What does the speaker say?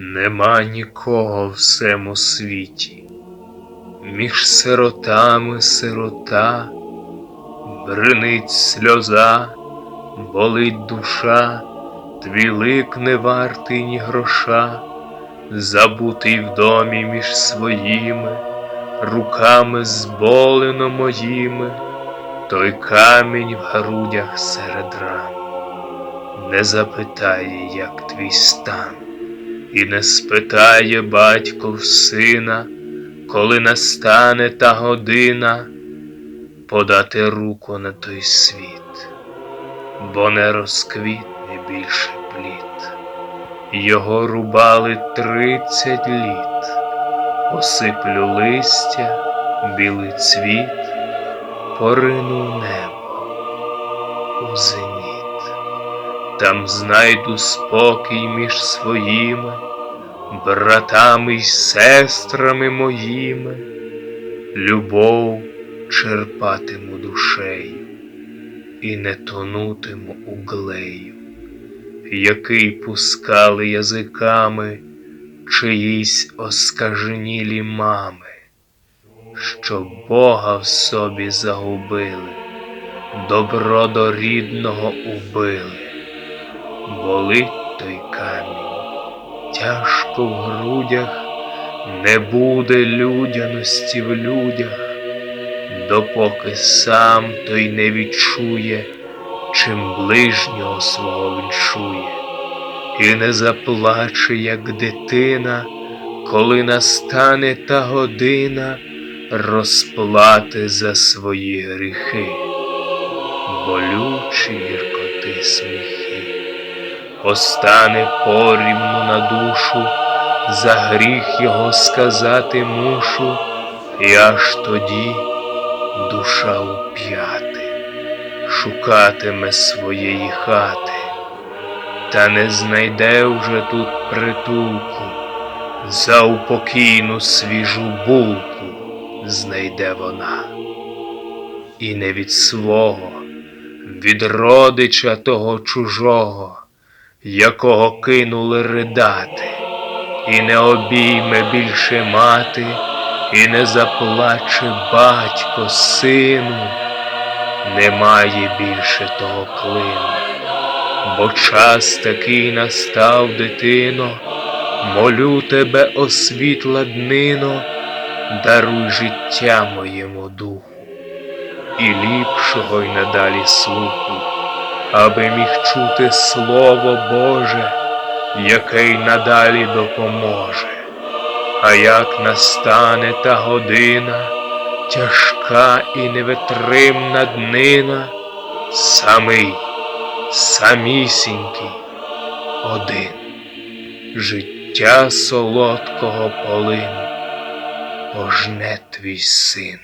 Нема нікого в всему світі, між сиротами сирота, бринить сльоза, болить душа, твій лик не вартий ні гроша, забутий в домі між своїми, руками зболено моїми, той камінь в грудях серед ран, не запитає, як твій стан. І не спитає батько в сина, коли настане та година подати руку на той світ, бо не розквітне більше плід. Його рубали тридцять літ, осиплю листя, білий цвіт, порину небо у зеніт. Там знайду спокій між своїми, братами й сестрами моїми, любов черпатиму душею і не тонутиму углею, який пускали язиками чиїсь оскаженілі мами, що Бога в собі загубили, добро до рідного убили болить той камінь, тяжко в грудях, не буде людяності в людях, допоки сам той не відчує, чим ближнього свого віншує, і не заплаче, як дитина, коли настане та година розплати за свої гріхи, болючі гіркоти сміхи постане порівну на душу, за гріх його сказати мушу, і аж тоді душа уп'яти, шукатиме своєї хати, та не знайде вже тут притулку, за упокійну свіжу булку знайде вона, і не від свого, від родича того чужого якого кинули ридати, і не обійме більше мати, і не заплаче батько сину, немає більше того клину, бо час такий настав, дитино, молю тебе, освітла днино, даруй життя моєму духу, і ліпшого й надалі слуху аби міг чути Слово Боже, яке й надалі допоможе. А як настане та година, тяжка і невитримна днина, самий, самісінький, один, життя солодкого полину, пожне твій син.